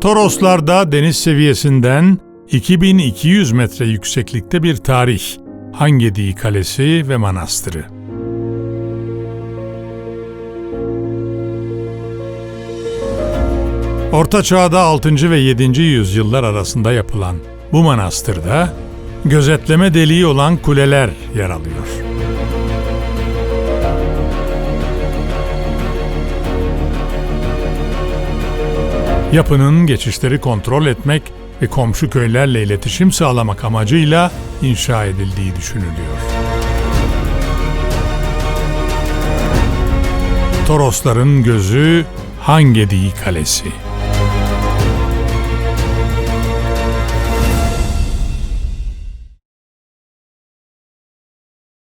Toroslar'da deniz seviyesinden 2200 metre yükseklikte bir tarih, Hangediği Kalesi ve Manastırı. Orta Çağ'da 6. ve 7. yüzyıllar arasında yapılan bu manastırda gözetleme deliği olan kuleler yer alıyor. Yapının geçişleri kontrol etmek ve komşu köylerle iletişim sağlamak amacıyla inşa edildiği düşünülüyor. Torosların gözü Hangediği Kalesi.